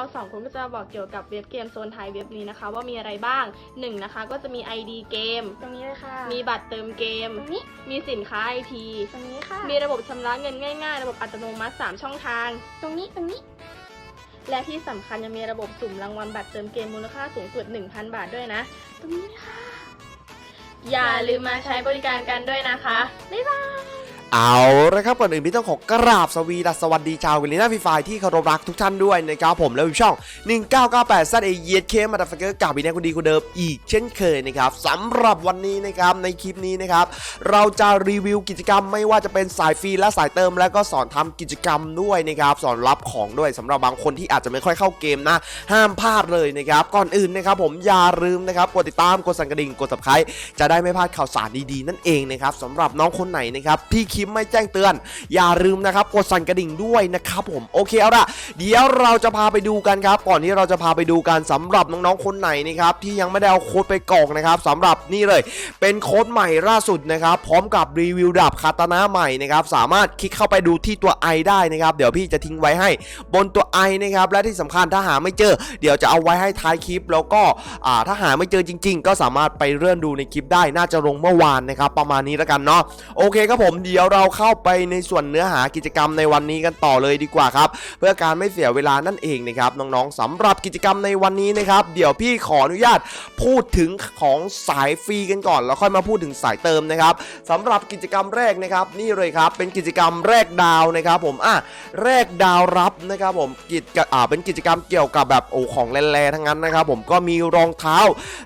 เราสองคนก็จะบอกเกี่ยวกับเว็บเกมโซนไทยเว็บนี้นะคะ ว่ามีอะไรบ้างหนึ่งนะคะก็จะมี ID เกม ตรงนี้เลยค่ะ มีบัตรเติมเกม ตรงนี้ มีสินค้า IP ตรงนี้ค่ะ มีระบบชำระเงินง่ายๆ ระบบอัตโนมัติ 3 ช่องทาง ตรงนี้ ตรงนี้ และที่สำคัญยังมีระบบสุ่มรางวัลบัตรเติมเกมมูลค่าสูงสุด1,000 บาทด้วยนะ ตรงนี้ค่ะ อย่าลืมมาใช้บริการกันด้วยนะคะ บ๊ายบาย เอาละครับก่อนอื่นพี่ต้องขอกราบสวีดัสวัสดีชาววิลลีน่าฟีไฟที่เคารพรักทุกท่านด้วยนะครับผมแล้วอยู่ช่อง 1998ซัดเอเยเคมาดัฟเกอร์กับวินแนคนดีคนเดิมอีกเช่นเคยนะครับสำหรับวันนี้นะครับในคลิปนี้นะครับเราจะรีวิวกิจกรรมไม่ว่าจะเป็นสายฟรีและสายเติม แล้วก็สอนทำกิจกรรมด้วยนะครับสอนรับของด้วยสำหรับบางคนที่อาจจะไม่ค่อยเข้าเกมนะ ห้ามพลาดเลยนะครับก่อนอื่นนะครับผมอย่าลืมนะครับกดติดตามกดสั่นกระดิ่งกด subscribe จะได้ไม่พลาดข่าวสารดีๆนั่นเองนะครับสำหรับน้องคนไหนนะครับที่คลิปไม่แจ้งเตือน อย่าลืมนะครับกดสั่นกระดิ่งด้วยนะครับผมโอเคเอาละเดี๋ยวเราจะพาไปดูกันครับ ก่อนที่เราจะพาไปดูกันสำหรับน้องๆคนไหนนะครับที่ยังไม่ได้เอาโค้ดไปกรอกนะครับสำหรับนี่เลย เป็นโค้ดใหม่ล่าสุดนะครับ พร้อมกับรีวิวดาบคาตานะใหม่นะครับสามารถคลิกเข้าไปดูที่ตัว i ได้นะครับ เดี๋ยวพี่จะทิ้งไว้ให้บนตัว i นะครับและที่สำคัญถ้าหาไม่เจอ เดี๋ยวจะเอาไว้ให้ท้ายคลิป แล้วก็ถ้าหาไม่เจอจริง ๆ ก็สามารถไปเลื่อนดูในคลิปได้น่าจะลงเมื่อวานนะครับประมาณนี้แล้วกันเนาะโอเคครับผมเดี๋ยวเราเข้าไปในส่วนเนื้อหากิจกรรมในวันนี้กันต่อเลยดีกว่าครับ เพื่อการไม่เสียเวลานั่นเองนะครับน้องๆสำหรับกิจกรรมในวันนี้นะครับเดี๋ยวพี่ขออนุญาตพูดถึงของสายฟรีกันก่อน แล้วค่อยมาพูดถึงสายเติมนะครับสำหรับกิจกรรมแรกนะครับ นี่เลยครับเป็นกิจกรรมแรกดาวนะครับ ผมอะแรกดาวรับนะครับผมกิจอ่าเป็นกิจกรรมเกี่ยวกับแบบโอ้ของแร่ๆทั้งนั้นนะครับ ผมก็มีรองเท้า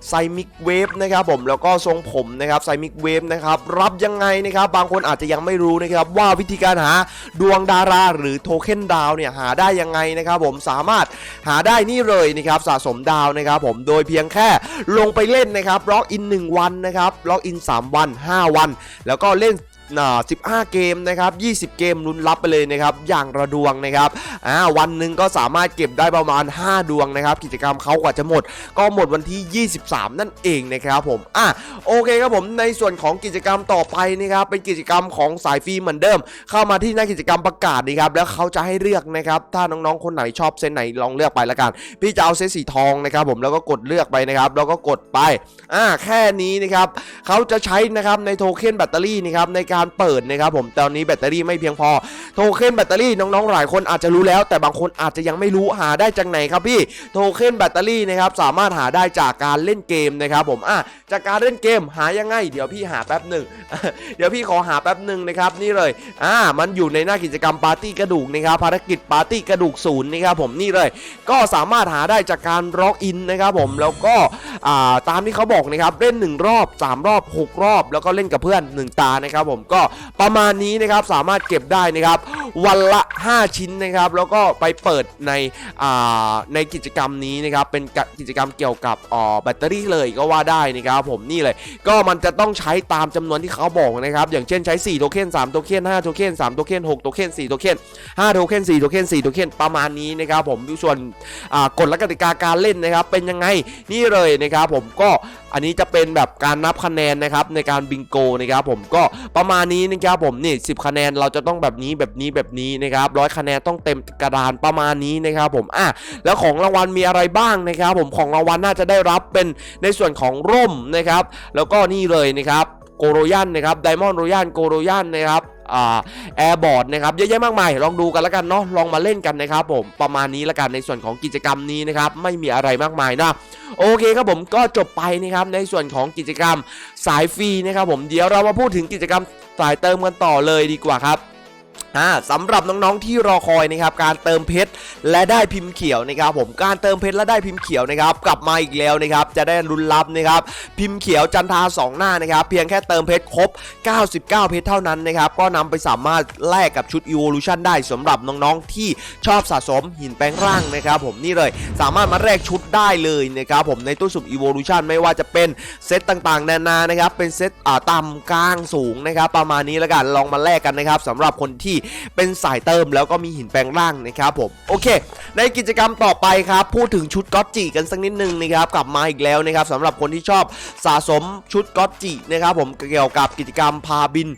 ไซมิกเวฟนะครับผมแล้วก็ทรงผมนะครับไซมิกเวฟนะครับรับยังไงนะครับบางคนอาจจะยังไม่รู้นะครับว่าวิธีการหาดวงดาราหรือโทเค็นดาวเนี่ยหาได้ยังไงนะครับผมสามารถหาได้นี่เลยนะครับสะสมดาวนะครับผมโดยเพียงแค่ลงไปเล่นนะครับล็อกอิน 1 วันนะครับล็อกอิน 3 วัน 5 วัน แล้วก็เล่น 15 เกมนะครับ 20 เกมลุ้นรับไปเลยนะครับอย่างระดวงนะครับอ่าวันหนึ่งก็สามารถเก็บได้ประมาณ 5 ดวงนะครับกิจกรรมเขากว่าจะหมด ก็หมดวันที่ 23 นั่นเองนะครับผมอะโอเคครับผมในส่วนของกิจกรรมต่อไปนะครับเป็นกิจกรรมของสายฟรีเหมือนเดิม เข้ามาที่หน้ากิจกรรมประกาศดีครับแล้วเขาจะให้เลือกนะครับถ้าน้องๆคนไหนชอบเซตไหนลองเลือกไปละกัน พี่จะเอาเซตสีทองนะครับผมแล้วก็กดเลือกไปนะครับแล้วก็กดไปอ่าแค่นี้นะครับเขาจะใช้นะครับในโทเค็นแบตเตอรี่นะครับในการการเปิดนะครับผมตอนนี้แบตเตอรี่ไม่เพียงพอ โทเค็นแบตเตอรี่น้องๆหลายคนอาจจะรู้แล้ว แต่บางคนอาจจะยังไม่รู้หาได้จากไหนครับพี่โทเค็นแบตเตอรี่นะครับสามารถหาได้จากการเล่นเกมนะครับผมอะจากการเล่นเกมหายังไง เดี๋ยวพี่หาแป๊บหนึ่งเดี๋ยวพี่ขอหาแป๊บหนึ่งนะครับนี่เลยอ่ามันอยู่ในหน้ากิจกรรมปาร์ตี้กระดูกนะครับภารกิจปาร์ตี้กระดูกศูนย์นะครับผมนี่เลย ก็สามารถหาได้จากการล็อกอินนะครับผมแล้วก็อ่าตามที่เขาบอกนะครับเล่น 1 รอบ 3 รอบ 6 รอบ แล้วก็เล่นกับเพื่อน 1 ตานะครับผมก็ประมาณนี้นะครับสามารถเก็บได้นะครับวันละ 5 ชิ้นนะครับ แล้วก็ไปเปิดในในกิจกรรมนี้นะครับเป็นกิจกรรมเกี่ยวกับออแบตเตอรี่เลยก็ว่าได้นะครับผมนี่เลยก็มันจะต้องใช้ตามจำนวนที่เขาบอกนะครับอย่างเช่นใช้ 4 โทเค็น3โทเค็น5โทเค็น3โทเค็น6โทเค็น4โทเค็น5โทเค็น4โทเค็น4โทเค็นประมาณนี้นะครับผมส่วนกฎและกติกาการเล่นนะครับเป็นยังไงนี่เลยนะครับผมก็ อันนี้จะเป็นแบบการนับคะแนนนะครับในการบิงโกนะครับผมก็ประมาณนี้นะครับผมนี่10 คะแนนเราจะต้องแบบนี้แบบนี้แบบนี้นะครับร้อยคะแนนต้องเต็มกระดานประมาณนี้นะครับผมอะแล้วของรางวัลมีอะไรบ้างนะครับผมของรางวัลน่าจะได้รับเป็นในส่วนของร่มนะครับ แล้วก็นี่เลยนะครับ โกโรยันนะครับไดมอนด์โรยันโกโรยันนะครับแอร์บอร์ดนะครับเยอะแยะมากมายลองดูกันแล้วกันเนาะลองมาเล่นกันนะครับผมประมาณนี้แล้วกันในส่วนของกิจกรรมนี้นะครับไม่มีอะไรมากมายนะโอเคครับผมก็จบไปนะครับในส่วนของกิจกรรมสายฟรีนะครับผมเดี๋ยวเรามาพูดถึงกิจกรรมสายเติมกันต่อเลยดีกว่าครับ อ่าสำหรับน้องๆที่รอคอยนะครับการเติมเพชรและได้พิมพ์เขียวนะครับผมการเติมเพชรและได้พิมพ์เขียวนะครับกลับมาอีกแล้วนะครับจะได้รุนรับนะครับพิมพ์เขียวจันทาสองหน้านะครับเพียงแค่เติมเพชรครบ 99 เพชรเท่านั้นนะครับก็นำไปสามารถแลกกับชุด Evolution ได้สำหรับน้องๆที่ชอบสะสมหินแปลงร่างนะครับผมนี่เลยสามารถมาแลกชุดได้เลยนะครับผมในตู้สุ่ม Evolution ไม่ว่าจะเป็นเซตต่างๆ นานานะครับเป็นเซตอ่าต่ำกลางสูงนะครับประมาณนี้แล้วกันลองมาแลกกันนะครับสำหรับคนที่เป็นสายเติมแล้วก็มีหินแปลงร่างนะครับผมโอเค ในกิจกรรมต่อไปครับพูดถึงชุดก๊อตจิกันสักนิดนึงนะครับกลับมาอีกแล้วนะครับสำหรับคนที่ชอบสะสมชุดก๊อตจินะครับผมเกี่ยวกับกิจกรรมพาบิน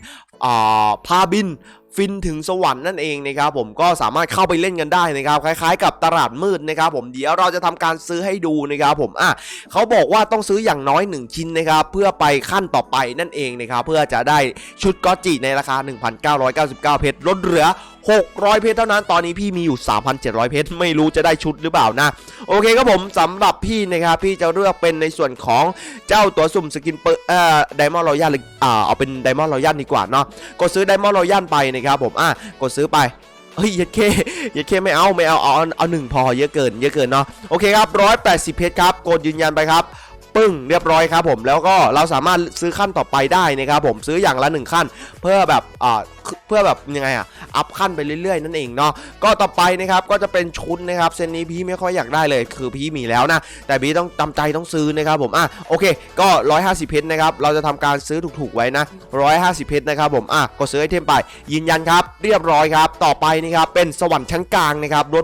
อ่าพาบิน ฟินถึงสวรรค์นั่นเองนะครับผมก็สามารถเข้าไปเล่นกันได้นะครับคล้ายๆ กับตลาดมืดนะครับผมเดี๋ยวเราจะทำการซื้อให้ดูนะครับผมอะเขาบอกว่าต้องซื้ออย่างน้อย 1 ชิ้นนะครับเพื่อไปขั้นต่อไปนั่นเองนะครับเพื่อจะได้ชุดกอจิในราคา 1,999 เพชรลดเหลือ 600 เพชรเท่านั้น ตอนนี้พี่มีอยู่ 3,700 เพชร ไม่รู้จะได้ชุดหรือเปล่านะ โอเคครับผมสำหรับพี่นะครับพี่จะเลือกเป็นในส่วนของเจ้าตัวสุ่มสกินเปอร์เอ่อไดมอนด์รอยัลอ่าเอาเป็นไดมอนด์รอยัลดีกว่าเนาะกดซื้อไดมอนด์รอยัลไปนะครับผมอะกดซื้อไปเฮ้ยเยัดเคยัดเคไม่เอาไม่เอาเอาเอาหนึ่งพอเยอะเกินเยอะเกินเนาะโอเคครับ180เพชรครับกดยืนยันไปครับปึ้งเรียบร้อยครับผมแล้วก็เราสามารถซื้อขั้นต่อไปได้นะครับผมซื้ออย่างละหนึ่งขั้น เพื่อแบบอ่า เพื่อแบบยังไงอะอัพขั้นไปเรื่อยๆ นั่นเองเนาะก็ต่อไปนะครับก็จะเป็นชุดนะครับเซนนี้พี่ไม่ค่อยอยากได้เลยคือพี่มีแล้วนะแต่พี่ต้องจำใจต้องซื้อนะครับผมอะโอเค ก็ 150 เพชรนะครับเราจะทำการซื้อถูกๆไว้นะ 150 เพชรนะครับผมอะก็ซื้อไอเทมไปยืนยันครับ เรียบร้อยครับ ต่อไปนะครับเป็นสวรรค์ชั้นกลางนะครับลด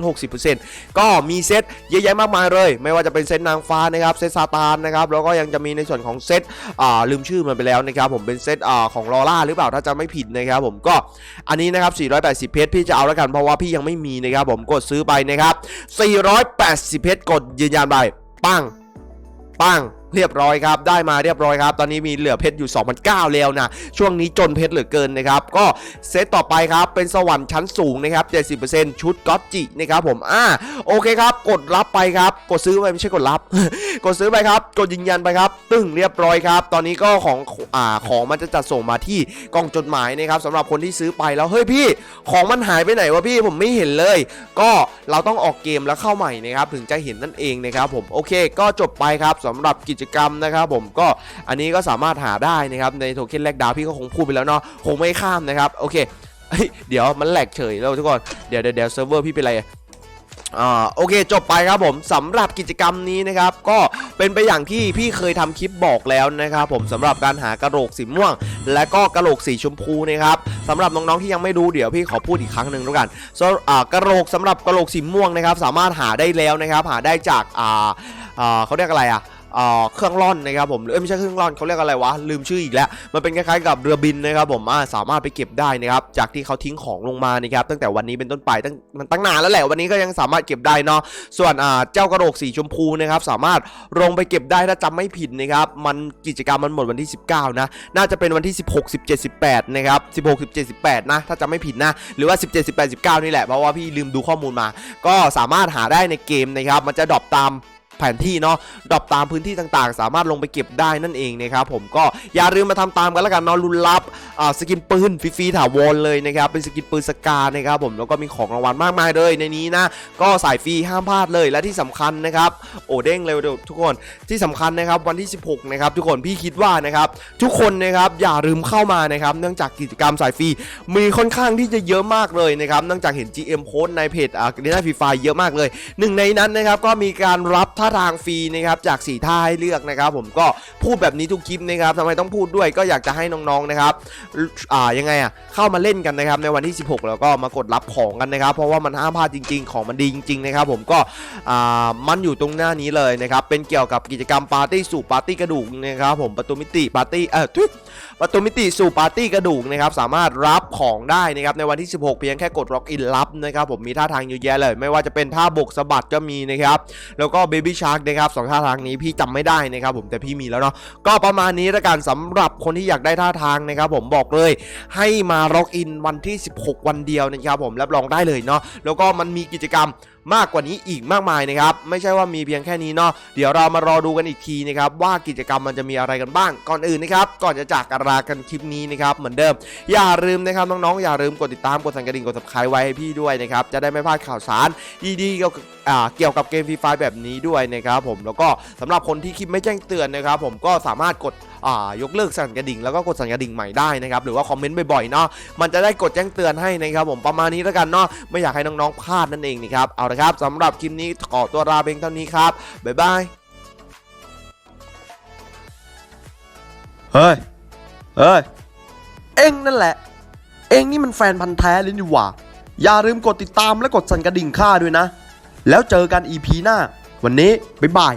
60%ก็มีเซตเยอะแยะมากมายเลย ไม่ว่าจะเป็นเซตนางฟ้านะครับเซตซาตานนะครับแล้วก็ยังจะมีในส่วนของเซตอ่าลืมชื่อมันไปแล้วนะครับผมเป็นเซตอ่าของลอร่าหรือเปล่าถ้าจะไม่ผิดนะครับผมก็อันนี้นะครับ 480 เพชรพี่จะเอาแล้วกันเพราะว่าพี่ยังไม่มีนะครับผมกดซื้อไปนะครับ 480 เพชรกดยืนยันไปปังปัง เรียบร้อยครับได้มาเรียบร้อยครับ ตอนนี้มีเหลือเพชรอยู่2,009แล้วนะช่วงนี้จนเพชรเหลือเกินนะครับก็เซตต่อไปครับเป็นสวรรค์ชั้นสูงนะครับ 70%ชุดก็อตจินะครับผมอ่าโอเคครับกดรับไปครับ กดซื้อไปไม่ใช่กดรับ กดซื้อไปครับ กดยืนยันไปครับ ตึ้งเรียบร้อยครับ ตอนนี้ก็ของอ่าของมันจะจัดส่งมาที่กล่องจดหมายนะครับสำหรับคนที่ซื้อไปแล้วเฮ้ยพี่ ของมันหายไปไหนวะพี่ผมไม่เห็นเลย ก็เราต้องออกเกมแล้วเข้าใหม่นะครับถึงจะเห็นนั่นเองนะครับผมโอเค ก็จบไปครับสำหรับกิจกรรมนะครับผมก็อันนี้ก็สามารถหาได้นะครับในโทเค็นแลกดาวพี่ก็คงพูดไปแล้วเนาะคงไม่ข้ามนะครับโอเคเดี๋ยวมันแหลกเฉยแล้วทุกคนเดี๋ยวเดี๋ยวเดี๋ยวเซิร์ฟเวอร์พี่เป็นไรอ่าโอเคจบไปครับผมสำหรับกิจกรรมนี้นะครับก็เป็นไปอย่างที่พี่เคยทำคลิปบอกแล้วนะครับผมสำหรับการหากระโหลกสีม่วง และก็กระโหลกสีชมพูนะครับสำหรับน้องๆที่ยังไม่รู้เดี๋ยวพี่ขอพูดอีกครั้งหนึ่งแล้วกันอ่ากระโหลกสำหรับกระโหลกสีม่วงนะครับสามารถหาได้แล้วนะครับหาได้จากอ่าเขาเรียกอะไรอะอ่า เครื่องร่อนนะครับผมหรือเอ้ยไม่ใช่เครื่องร่อนเขาเรียกอะไรวะลืมชื่ออีกแล้วมันเป็นคล้ายๆกับเรือบินนะครับผมสามารถไปเก็บได้นะครับจากที่เขาทิ้งของลงมานะครับตั้งแต่วันนี้เป็นต้นไปตั้งมันตั้งนานแล้วแหละวันนี้ก็ยังสามารถเก็บได้เนาะส่วนเจ้ากระโหลกสีชมพูนะครับสามารถลงไปเก็บได้ถ้าจำไม่ผิดนะครับมันกิจกรรมมันหมดวันที่ 19 นะ น่าจะเป็นวันที่ 16 17 18 นะครับ 16 17 18 นะ ถ้าจำไม่ผิดนะ หรือว่า 17 18 19 นี่แหละ เพราะว่าพี่ลืมดูข้อมูลมา ก็สามารถหาได้ในเกมนะครับ มันจะดรอปตาม แผนที่เนาะดรอปตามพื้นที่ต่างๆ สามารถลงไปเก็บได้นั่นเองนะครับผมก็อย่าลืมมาทำตามกันแล้วกันเนาะรุ่นลับสกินปืนฟรีๆถาวรเลยนะครับเป็นสกินปืนสกานะครับผมแล้วก็มีของรางวัลมากมายเลยในนี้นะก็สายฟรีห้ามพลาดเลยและที่สำคัญนะครับโอ้เด้งเร็วเดี๋ยทุกคนที่สำคัญนะครับวันที่ 16นะครับทุกคนพี่คิดว่านะครับทุกคนนะครับอย่าลืมเข้ามานะครับเนื่องจากกิจกรรมสายฟรีมีค่อนข้างที่จะเยอะมากเลยนะครับเนื่องจากเห็น GM โค้ดในเพจอ่าเดน่าฟรีไฟเยอะมากเลยหนึ่งในนั้นนะครับก็มีการรับท่าทางฟรีนะครับจากสีท่าให้เลือกนะครับ ผมก็พูดแบบนี้ทุกคลิปนะครับทำไมต้องพูดด้วยก็อยากจะให้น้องๆนะครับอ่ายังไงอะเข้ามาเล่นกันนะครับในวันที่ 16 แล้วก็มากดรับของกันนะครับ เพราะว่ามันห้ามพลาดจริง ๆ ของมันดีจริงๆนะครับผมก็อ่ามันอยู่ตรงหน้านี้เลยนะครับเป็นเกี่ยวกับกิจกรรมปาร์ตี้สู่ปาร์ตี้กระดูกนะครับผมประตูมิติปาร์ตี้เออทุยประตูมิติสู่ปาร์ตี้กระดูกนะครับสามารถรับของได้นะครับในวันที่ 16 เพียงแค่กดล็อกอินรับนะครับผมมีท่าทางเยอะแยะเลย ไม่ว่าจะเป็นท่าบกสะบัดก็มีนะครับแล้วก็เบบีชาร์กนะครับสองท่าทางนี้พี่จำไม่ได้นะครับผมแต่พี่มีแล้วเนาะก็ประมาณนี้ละกันสำหรับคนที่อยากได้ท่าทางนะครับผมบอกเลยให้มาล็อกอินวันที่ 16 วันเดียวนะครับผมรับรองได้เลยเนาะแล้วก็มันมีกิจกรรมมากกว่านี้อีกมากมายนะครับไม่ใช่ว่ามีเพียงแค่นี้เนาะเดี๋ยวเรามารอดูกันอีกทีนะครับว่ากิจกรรมมันจะมีอะไรกันบ้างก่อนอื่นนะครับก่อนจะจากกันลากันคลิปนี้นะครับเหมือนเดิม อย่าลืมนะครับน้องๆอย่าลืมกดติดตามกดสั่นกระดิ่งกด subscribe ไว้ให้พี่ด้วยนะครับจะได้ไม่พลาดข่าวสารดีๆเกี่ยวกับเกี่ยวกับเกมฟรีไฟแบบนี้ด้วยนะครับผมแล้วก็สำหรับคนที่คลิปไม่แจ้งเตือนนะครับผมก็สามารถกดยกเลิกสั่นกระดิ่งแล้วก็กดสั่นกระดิ่งใหม่ได้นะครับหรือว่าคอมเมนต์บ่อยๆเนาะมันจะได้กดแจ้งเตือนให้นะครับผมประมาณนี้แล้วกันเนาะไม่อยากให้น้องๆพลาดนั่นเองนะครับเอาละครับสำหรับคลิปนี้ขอตัวลาเพียงเท่านี้ครับบ๊ายบายเฮ้ยเฮ้ยเอ็งนั่นแหละ เอ็งนี่มันแฟนพันธ์แท้เลยนี่หว่าอย่าลืมกดติดตามและกดสั่นกระดิ่งข้าด้วยนะ แล้วเจอกัน EP หน้า วันนี้ บ๊ายบาย